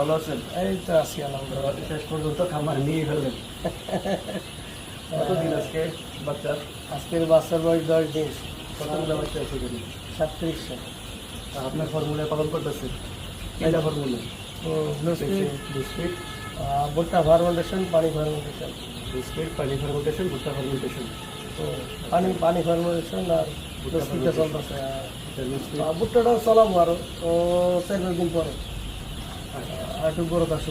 ভালো আছেন? এই তো আছি আলহামদুলিল্লাহ। শেষ পর্যন্ত খামার নিয়ে ফেললেন। কতদিন আজকে বাচ্চার আজকের বাচ্চার বয়স দশ দিন। কতগুলো বাচ্চা আছে আপনার ফর্মুলা পালন করতেছেন এটা ফর্মুলা? বিস্কিট। ভুট্টা ফার্মেন্টেশন পানি ফার্মেন্টেশন বিস্কিট পানি ফার্মেন্টেশন ভুট্টা ফার্মেন্টেশন পানি পানি ফার্মেন্টেশন আর লস্কিটা চলতেছে। ভুট্টাটাও চলাবো আরও। ও চার পাঁচ দিন পরে। আর একটু বড় কাজ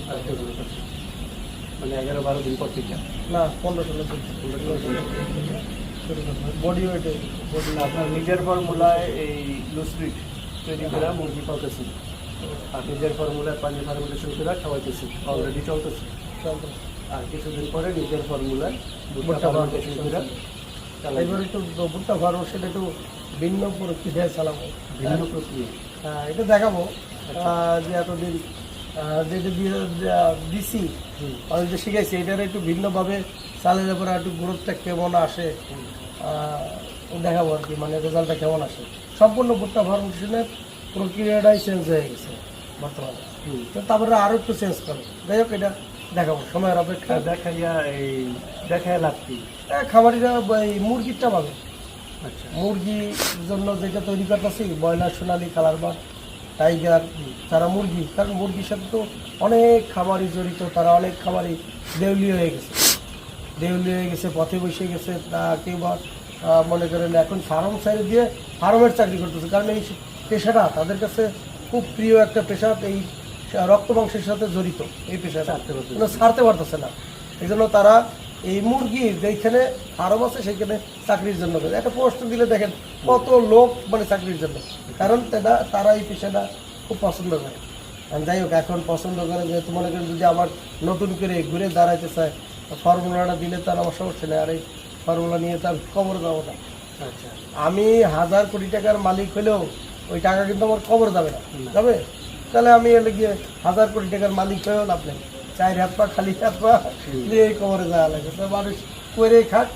মানে এগারো বারো দিন পর থেকে। না পনেরো ষোলো বডি ওয়েটে বলুন, আপনার নিজের ফর্মুলায় এই লুসপিট তৈরি করে মুরগি পালতেছেন আর নিজের ফর্মুলায় পানি ফার্মেন্টেশন করে খাওয়াইতেছেন অলরেডি চলতেছে। আর কিছুদিন পরে নিজের ফর্মুলায় ভুট্টা ফার্মেন্টেশন করে এবার একটু ভুট্টা ফার্মেশন একটু ভিন্ন প্রক্রিয়ায় চালাবো। ভিন্ন প্রক্রিয়া। হ্যাঁ এটা দেখাবো। যে এতদিন যেটা দিছি আমি যে শিখাইছি এটার একটু ভিন্নভাবে চালালে পরে একটু গ্রোথটা কেমন আসে দেখাবো আর কি মানে রেজাল্টটা কেমন আসে। সম্পূর্ণ ভুট্টা ফার্মেশনের প্রক্রিয়াটাই চেঞ্জ হয়ে গেছে বর্তমানে। তো তারপরে আরও একটু চেঞ্জ করে। যাই হোক এটা দেখাবো সময়ের অপেক্ষা। দেখাইয়া এই কি? এ, খামারিরা এই মুরগিটা পাবে আচ্ছা। মুরগির জন্য যেটা তৈরি করতেছি ব্রয়লার সোনালি কালার বা টাইগার তারা মুরগি কারণ মুরগির সাথে তো অনেক খামারি জড়িত তারা অনেক খামারি দেউলি হয়ে গেছে। দেউলি হয়ে গেছে পথে বসে গেছে তা কেউ বা মনে করেন এখন ফার্ম সাইড দিয়ে ফার্মের চাকরি করতেছে কারণ এই পেশাটা তাদের কাছে খুব প্রিয় একটা পেশা এই রক্ত মাংসের সাথে জড়িত এই পেশাটা। ছাড়তে পারতেছে না। এই জন্য তারা এই মুরগি যেখানে ফার্ম আছে সেখানে চাকরির জন্য একটা পোস্ট দিলে দেখেন কত লোক মানে চাকরির জন্য। কারণ তারা তারা এই পেশাটা খুব পছন্দ করে। যাই হোক এখন পছন্দ করে যেহেতু মনে করেন যদি আবার নতুন করে ঘুরে দাঁড়াইতে চায় ফর্মুলাটা দিলে তার আমার সমস্যা নেই। আর এই ফর্মুলা নিয়ে তার কবর যাব না। আচ্ছা। আমি হাজার কোটি টাকার মালিক হলেও ওই টাকা কিন্তু আমার কবর যাবে না। যাবে? তাহলে আমি এলে গিয়ে হাজার কোটি টাকার মালিক হয়েও লাভ নেই। চার হাত পা খালি হাত পা এই কবরে যাওয়া লাগে। তো মানুষ করে খাক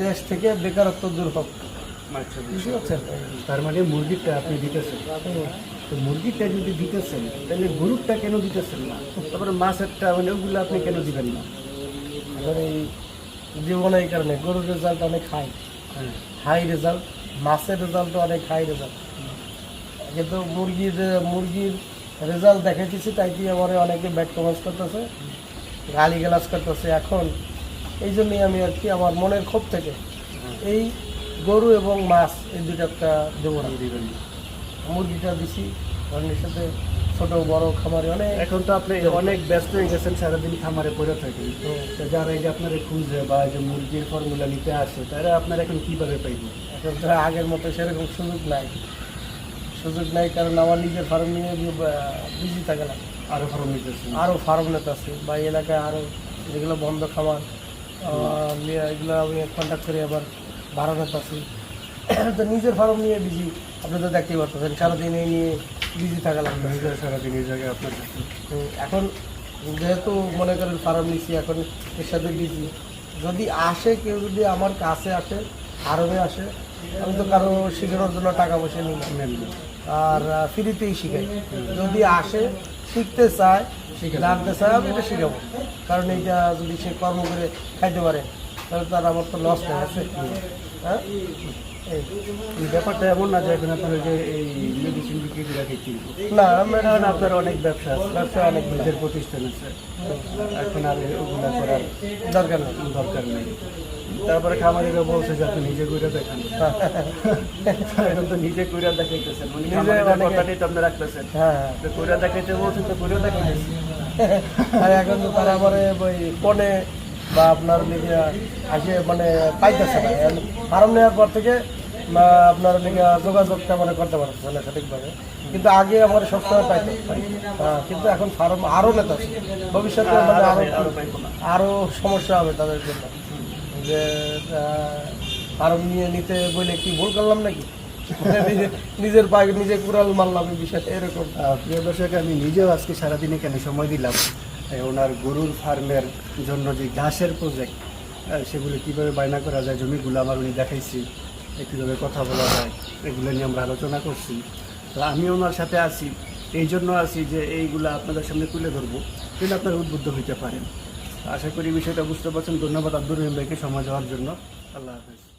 দেশ থেকে বেকারত্ব দূর হোক। আচ্ছা তার মানে মুরগিটা আপনি দিতেছেন। তো মুরগিটা যদি দিতেছেন তাহলে গরুরটা কেন দিতেছেন না? তারপরে মাছেরটা মানে ওগুলো আপনি কেন দিবেন না? এই জীবনে এই কারণে গরুর রেজাল্ট অনেক হাই হাই রেজাল্ট মাছের রেজাল্ট অনেক হাই রেজাল্ট কিন্তু মুরগির মুরগির রেজাল্ট দেখাইতেছি তাই কি আমার অনেকে ব্যাড কমেন্টস করতেছে গালি গালাজ করতেছে। এখন এই জন্যই আমি আর কি আমার মনের ক্ষোভ থেকে এই গরু এবং মাছ এই দুটাটা দেবো না। দিবেন মুরগিটা দিছি ধরনের সাথে ছোট বড় খামারে অনেক এখন তো আপনি অনেক ব্যস্ত হয়ে গেছেন সারাদিন খামারে পড়ে থাকেন। তো যারা এই যে আপনারা খুঁজে বা এই যে মুরগির ফর্মুলা নিতে আসে তারা আপনারা এখন কীভাবে পাইব? এখন তো আগের মতো সেরকম সুযোগ নাই। সুযোগ নাই কারণ আমার নিজের ফার্ম নিয়ে বিজি থাকে না আরও ফার্ম নিতেছেন আরও ফার্ম নেতা আছে বা এলাকায় আরও যেগুলো বন্ধ খামার নিয়ে এগুলো আমি কন্ট্যাক্ট করে আবার ভাড়া নেতা আছি। তো নিজের ফার্ম নিয়ে বিজি আপনি তো দেখতেই পারতেছেন সারাদিন এই নিয়ে বিজি থাকা লাগবে সারাদিন এই জায়গায় আপনার এখন যেহেতু মনে করেন ফার্ম নিচ্ছি এখন এর সাথে বিজি যদি আসে কেউ যদি আমার কাছে আসে আরবে আসে আমি তো কারও শেখানোর জন্য টাকা পয়সা নিই না। নেন না। আর ফ্রিতেই শিখাই। যদি আসে শিখতে চায় জানতে চায় আমি এটা শিখাবো। কারণ এইটা যদি সে কর্ম করে খাইতে পারে তাহলে তার আমার তো লস নেই আছে। হ্যাঁ? এই। ব্যাপারটা এমন না যে এখন আপনার যে এই মেডিসিন বিক্রি করে খেতে না কারণ আপনার অনেক ব্যবসা আছে ব্যবসা অনেক নিজের প্রতিষ্ঠান আছে। এখন আর ওগুলা করার দরকার নেই। দরকার নেই। তারপরে খামারিরা বলছে যে আপনি নিজে কইরা দেখান। এখন তো নিজে কইরা দেখাইতেছেন। মানে কথাটাই তো আপনি রাখতেছেন। হ্যাঁ হ্যাঁ। কইরা দেখাইতে বলছেন তো কইরা দেখাইতেছেন আর এখন তো তারা আমার ওই ফোনে বা আপনার লিগে আসে মানে পাইতেছে না। ফার্ম নেওয়ার পর থেকে আপনার লিগে যোগাযোগটা মানে করতে পারছে না সঠিকভাবে। কিন্তু আগে আমার সবসময় পাইতো। হ্যাঁ, কিন্তু এখন ফার্ম আরও নেতা ভবিষ্যতে মানে আরও আরও আরও সমস্যা হবে তাদের জন্য। যে ফার্ম নিয়ে নিতে বলে কি ভুল করলাম নাকি? নিজে- নিজের পায়ে নিজে কুড়াল মারলাম বিষয়টা এরকম। প্রিয় দর্শক, আমি নিজেও আজকে সারাদিন এখানে সময় দিলাম? ওনার গরুর ফার্মের জন্য যে ঘাসের প্রজেক্ট সেগুলো কীভাবে বায়না করা যায়, জমিগুলো আমার উনি দেখাইছি কীভাবে কথা বলা যায়, এগুলো নিয়ে আমরা আলোচনা করছি। তো আমি ওনার সাথে আছি, এই জন্য আছি যে এইগুলা আপনাদের সামনে তুলে ধরবো কিন্তু আপনারা উদ্বুদ্ধ হইতে পারেন। আশা করি বিষয়টা বুঝতে পারছেন। ধন্যবাদ আব্দুর রহিম ভাইকে সময় দেওয়ার জন্য। আল্লাহ হাফিজ।